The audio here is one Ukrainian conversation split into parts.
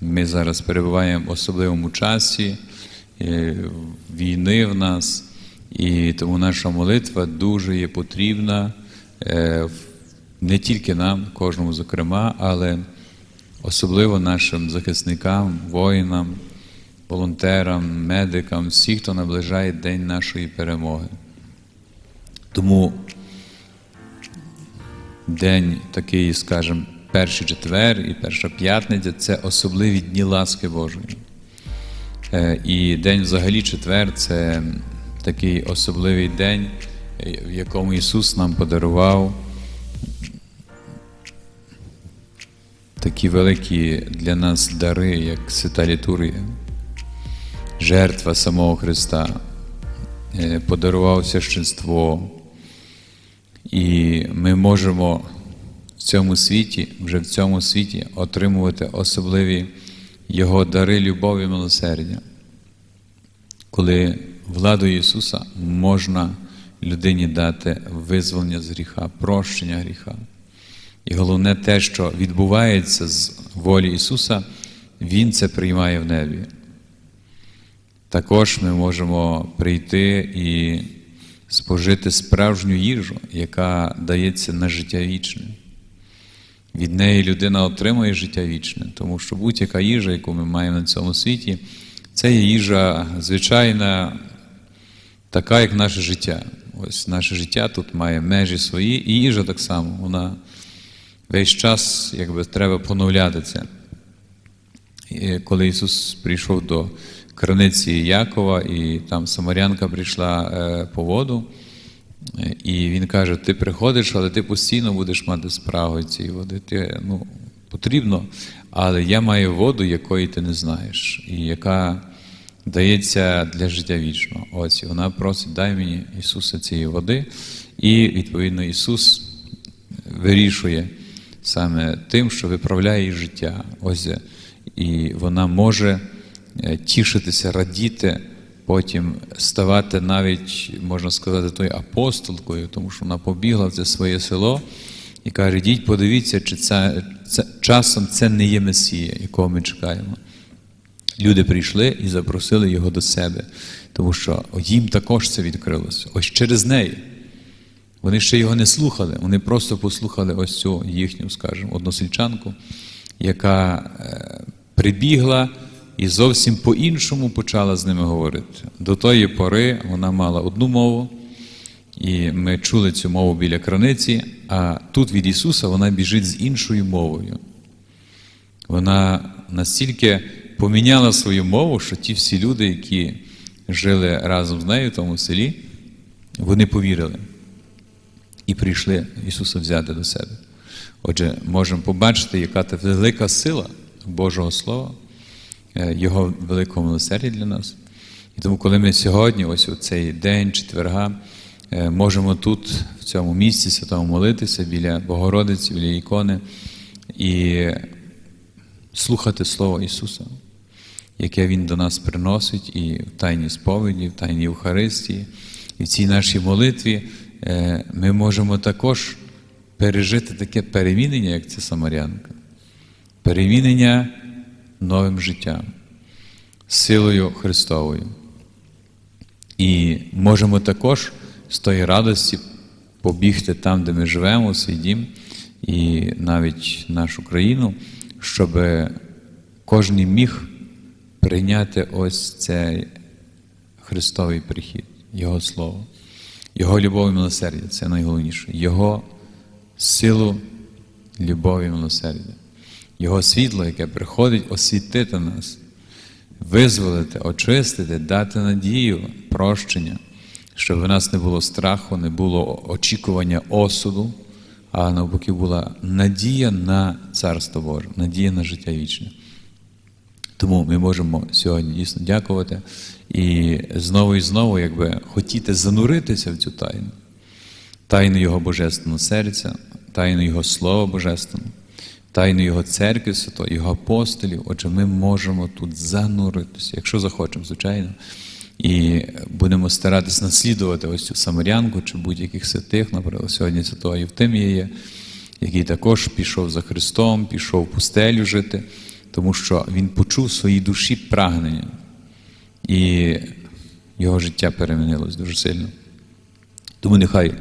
Ми зараз перебуваємо в особливому часі е, війни в нас, і тому наша молитва дуже є потрібна е, не тільки нам, кожному зокрема, але особливо нашим захисникам, воїнам, волонтерам, медикам, всі, хто наближає день нашої перемоги. Тому день такий, скажімо, перший четвер і перша п'ятниця це особливі дні ласки Божої. Е, І день взагалі четвер це такий особливий день, в якому Ісус нам подарував такі великі для нас дари, як свята літургія, жертва самого Христа, е, подарував священство. І ми можемо в цьому світі, вже в цьому світі, отримувати особливі Його дари любові милосердя. Коли владою Ісуса можна людині дати визволення з гріха, прощення гріха. І головне те, що відбувається з волі Ісуса, Він це приймає в небі. Також ми можемо прийти і спожити справжню їжу, яка дається на життя вічне. Від неї людина отримує життя вічне, тому що будь-яка їжа, яку ми маємо на цьому світі, це є їжа звичайна, така, як наше життя. Ось наше життя тут має межі свої, і їжа так само. Вона весь час якби, треба поновляти це. І коли Ісус прийшов до краниці Якова, і там Самарянка прийшла е, по воду, і він каже: Ти приходиш, але ти постійно будеш мати спрагу цієї води. Ти, ну, потрібно, але я маю воду, якої ти не знаєш, і яка дається для життя вічного. Ось і вона просить, дай мені Ісуса цієї води. І відповідно Ісус вирішує саме тим, що виправляє її життя. Ось і вона може е, тішитися, радіти, потім ставати навіть, можна сказати, тою апостолкою, тому що вона побігла в це своє село і каже: йдіть, подивіться, чи це, це часом це не є Месія, якого ми чекаємо. Люди прийшли і запросили його до себе, тому що їм також це відкрилося. Ось через неї. Вони ще його не слухали, вони просто послухали ось цю їхню, скажімо, односельчанку, яка е, прибігла і зовсім по-іншому почала з ними говорити. До тої пори вона мала одну мову, і ми чули цю мову біля краниці, а тут від Ісуса вона біжить з іншою мовою. Вона настільки поміняла свою мову, що ті всі люди, які жили разом з нею в тому селі, вони повірили і прийшли Ісуса взяти до себе. Отже, можемо побачити, яка це велика сила Божого Слова, Його великого милосердя для нас. І тому, коли ми сьогодні, ось у цей день четверга, е, можемо тут, в цьому місці святому молитися біля Богородиці, біля ікони і слухати Слово Ісуса, яке Він до нас приносить і в тайній сповіді, в тайній Євхаристії, і в цій нашій молитві е, ми можемо також пережити таке перемінення, як ця Самарянка, перемінення новим життям, силою Христовою. І можемо також з тої радості побігти там, де ми живемо, свій дім, і навіть нашу країну, щоб кожен міг прийняти ось цей Христовий прихід, Його Слово, Його любов і милосердя це найголовніше, Його силу любові і милосердя, Його світло, яке приходить освітити нас, визволити, очистити, дати надію, прощення, щоб в нас не було страху, не було очікування осуду, а навпаки була надія на Царство Боже, надія на життя вічне. Тому ми можемо сьогодні дійсно дякувати і знову і знову, якби хотіти зануритися в цю тайну, тайну Його Божественного серця, тайну Його Слова Божественного, тайну Його церкви Святої, Його апостолів. Отже, ми можемо тут зануритися, якщо захочемо, звичайно. І будемо старатися наслідувати ось цю самарянку чи будь-яких святих, наприклад, сьогодні святого Євтимія який також пішов за Христом, пішов в пустелю жити. тому що він почув в своїй душі прагнення, і його життя перемінилось дуже сильно. Тому нехай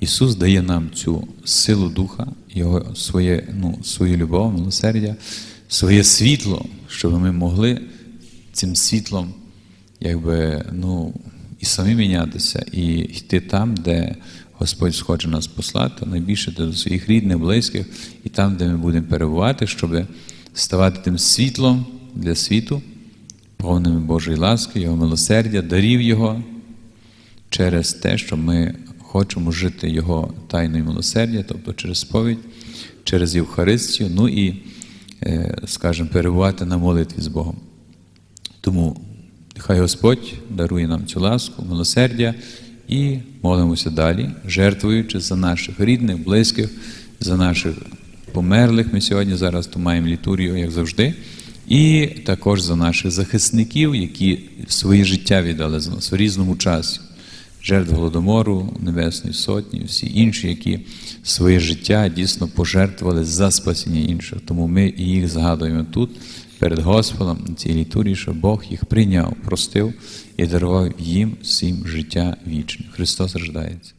Ісус дає нам цю силу Духа, Його своє, ну, свою любов, милосердя, своє світло, щоб ми могли цим світлом якби, ну, і самі мінятися, і йти там, де Господь схоче нас послати, найбільше до своїх рідних, близьких, і там, де ми будемо перебувати, щоб ставати тим світлом для світу, повними Божої ласки, Його милосердя, дарів Його через те, що ми хочемо жити Його тайною милосердя, тобто через сповідь, через Євхаристію, ну і, е, скажімо, перебувати на молитві з Богом. Тому нехай Господь дарує нам цю ласку, милосердя і молимося далі, жертвуючи за наших рідних, близьких, за наших померлих. Ми сьогодні зараз то маємо літургію, як завжди, і також за наших захисників, які своє життя віддали за нас в різному часі. Жертв Голодомору, Небесної Сотні, всі інші, які своє життя дійсно пожертвували за спасіння інших. Тому ми їх згадуємо тут, перед Господом, на цій літурі, що Бог їх прийняв, простив і дарував їм всім життя вічне. Христос рождається.